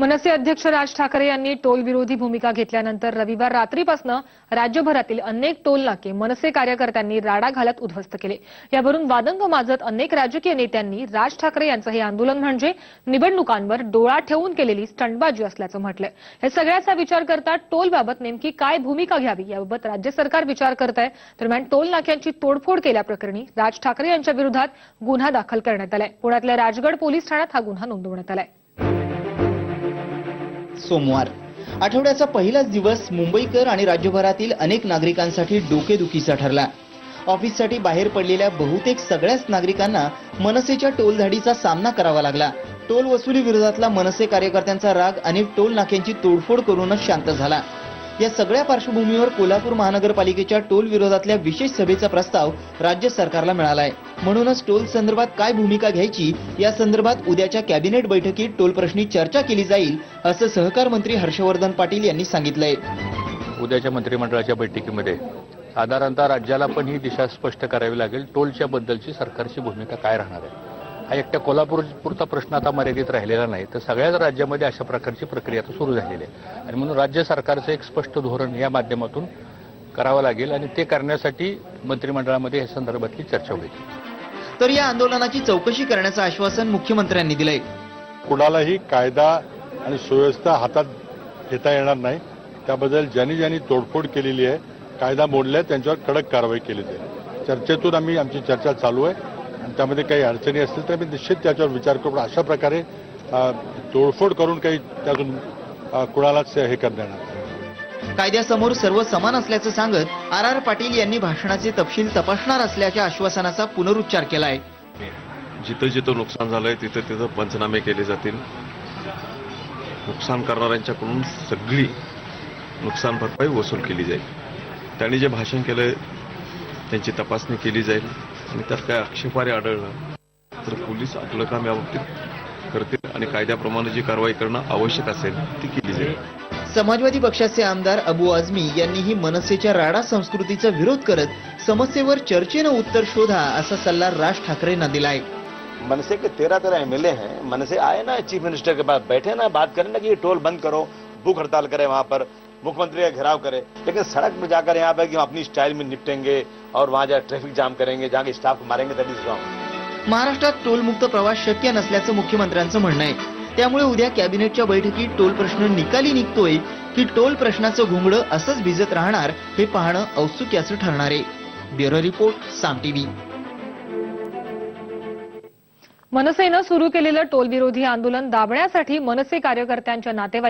मनसे अध्यक्ष राज ठाकरे यांनी टोल विरोधी भूमिका घेतल्यानंतर रविवार रात्रीपासून राज्यभरातील अनेक टोल नाके मनसे कार्यकर्त्यांनी राडा घालत उद्ध्वस्त केले. यावरून वादंग माजत अनेक राजकीय नेत्यांनी राज ठाकरे यांचं हे आंदोलन म्हणजे निवडणुकांवर डोळा ठेवून केलेली स्टंटबाजी असल्याचं म्हटलंय. हे सगळ्याचा विचार करता टोलबाबत नेमकी काय भूमिका घ्यावी याबाबत राज्य सरकार विचार करत आहे दरम्यान टोल नाक्यांची तोडफोड केल्याप्रकरणी राज ठाकरे यांच्या विरोधात गुन्हा दाखल करण्यात आलाय. पुण्यातल्या राजगड पोलीस ठाण्यात हा गुन्हा नोंदवण्यात आलाय. सोमवार. आठवड्याचा पहिलाच दिवस मुंबईकर आणि राज्यभरातील अनेक नागरिकांसाठी डोकेदुखीचा ठरला. ऑफिससाठी बाहेर पडलेल्या बहुतेक सगळ्याच नागरिकांना मनसेच्या टोलधाडीचा सामना करावा लागला. टोल वसुली विरोधातला मनसे कार्यकर्त्यांचा राग अनेक टोल नाक्यांची तोडफोड करूनच शांत झाला. या सगळ्या पार्श्वभूमीवर कोल्हापूर महानगरपालिकेच्या टोल विरोधातल्या विशेष सभेचा प्रस्ताव राज्य सरकारला मिळालाय. म्हणूनच टोल संदर्भात काय भूमिका घ्यायची या संदर्भात उद्याच्या कॅबिनेट बैठकीत टोल प्रश्नी चर्चा केली जाईल असं सहकार मंत्री हर्षवर्धन पाटील यांनी सांगितलंय. उद्याच्या मंत्रिमंडळाच्या बैठकीमध्ये साधारणतः राज्याला पण ही दिशा स्पष्ट करावी लागेल टोलच्या बद्दलची सरकारची भूमिका काय राहणार आहे? हा एकट्या कोल्हापूर पुरता प्रश्न आता मर्यादित राहिलेला नाही. तर सगळ्याच राज्यामध्ये अशा प्रकारची प्रक्रिया आता सुरू झालेली आहे. आणि म्हणून राज्य सरकारचं एक स्पष्ट धोरण या माध्यमातून करावं लागेल आणि ते करण्यासाठी मंत्रिमंडळामध्ये या संदर्भातली चर्चा होईल. तर या आंदोलनाची चौकशी करण्याचं आश्वासन मुख्यमंत्र्यांनी दिलंय. कुणालाही कायदा आणि सुव्यवस्था हातात घेता येणार नाही. त्याबद्दल ज्यांनी ज्यांनी तोडफोड केलेली आहे कायदा मोडलाय त्यांच्यावर कडक कारवाई केली जाईल. चर्चेतून आम्ही आमची चर्चा चालू आहे. त्यामध्ये काही अडचणी असतील तर आम्ही निश्चित त्याच्यावर विचार करू. पण अशा प्रकारे तोडफोड करून काही त्यातून कुणालाच हे नाही. कायद्यासमोर सर्व समान असल्याचं सांगत आर आर पाटील यांनी भाषणाचे तपशील तपासणार असल्याच्या आश्वासनाचा पुनरुच्चार केलाय. जिथं जिथं नुकसान झालंय तिथं तिथं पंचनामे केले जातील. नुकसान करणाऱ्यांच्याकडून सगळी नुकसान भरपाई वसूल केली जाईल. त्यांनी जे भाषण केलंय त्यांची तपासणी केली जाईल. आणि त्यात काय आक्षेपार्ह आढळलं तर पोलीस आपलं काम याबाबतीत करतील आणि कायद्याप्रमाणे जी कारवाई करणं आवश्यक असेल ती केली जाईल. समाजवादी पक्षाचे आमदार अबू आझमी यांनीही मनसेच्या राडा संस्कृतीचा विरोध करत समस्येवर चर्चेनं उत्तर शोधा असा सल्ला राज ठाकरेंना दिलाय. मनसे के तेरह तेरह एमएलए हैं मनसे आए ना चीफ मिनिस्टर के पास बैठे ना बात करें ना कि ये टोल बंद करो भूख हड़ताल करे वहां पर। मुख्यमंत्री का घेराव करे लेकिन सड़क पर जाकर यहाँ पे कि हम अपनी स्टाइल में निपटेंगे और वहां जाकर ट्रैफिक जाम करेंगे स्टाफ को मारेंगे दैट इज रॉन्ग महाराष्ट्रात टोलमुक्त प्रवास शक्य नसल्याचं मुख्यमंत्र्यांचं म्हणणं आहे. त्यामुळे उद्या कॅबिनेटच्या बैठकीत टोल प्रश्न निकाली निघतोय की टोल प्रश्नाचं घुंगडं असंच भिजत राहणार हे पाहणं औत्सुक्याचं ठरणार आहे. ब्युरो रिपोर्ट साम टीव्ही मनसेनं सुरू केलेलं टोल विरोधी आंदोलन दाबण्यासाठी मनसे कार्यकर्त्यांच्या नातेवाईक